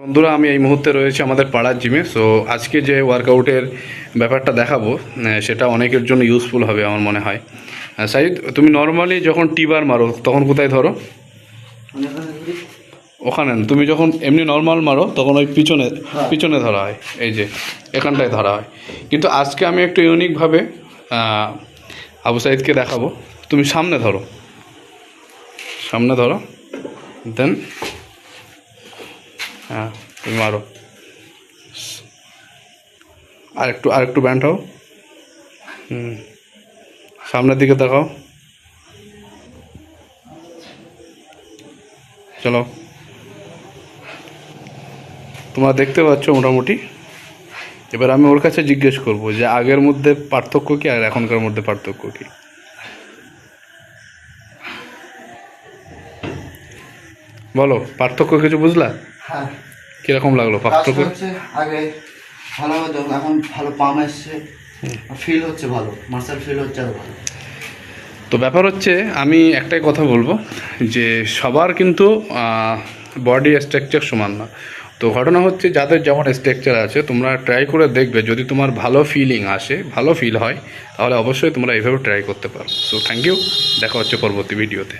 বন্ধুরা আমি এই মুহূর্তে রয়েছে আমাদের পাড়ার জিমে সো আজকে যে ওয়ার্কআউটের ব্যাপারটা দেখাবো সেটা অনেকের জন্য ইউজফুল হবে আমার মনে হয়। সাইদ তুমি নর্মালি যখন টিবার মারো তখন কোথায় ধরো? ওখানে তুমি যখন এমনি নর্মাল মারো তখন ওই পিছনে পিছনে ধরা হয় এই যে এখানটায় ধরা হয়। কিন্তু আজকে আমি একটু ইউনিকভাবে আবু সাইদকে দেখাবো। তুমি সামনে ধরো। সামনে ধরো দেন হ্যাঁ তুমি মারো। আর একটু আর একটু ব্যান্ড হও। হুম। সামনের দিকে দেখাও চলো। তোমরা দেখতে পাচ্ছ মোটামুটি। এবার আমি ওর কাছে জিজ্ঞেস করব যে আগের মধ্যে পার্থক্য কি আর এখনকার মধ্যে পার্থক্য কি? বলো, পার্থক্য কিছু বুঝলা? হ্যাঁ। কীরকম লাগল হচ্ছে আগে ভালো হতো এখন ভালো পাম এসছে। ফিল হচ্ছে ভালো মার্শাল ফিল হচ্ছে আরও ভালো। তো ব্যাপার হচ্ছে আমি একটাই কথা বলব যে সবার কিন্তু বডি স্ট্রাকচার সমান না। তো ঘটনা হচ্ছে যাদের যেমন স্ট্রাকচার আছে তোমরা ট্রাই করে দেখবে যদি তোমার ভালো ফিলিং আসে ভালো ফিল হয় তাহলে অবশ্যই তোমরা এইভাবে ট্রাই করতে পারো। সো থ্যাংক ইউ দেখা হচ্ছে পরবর্তী ভিডিওতে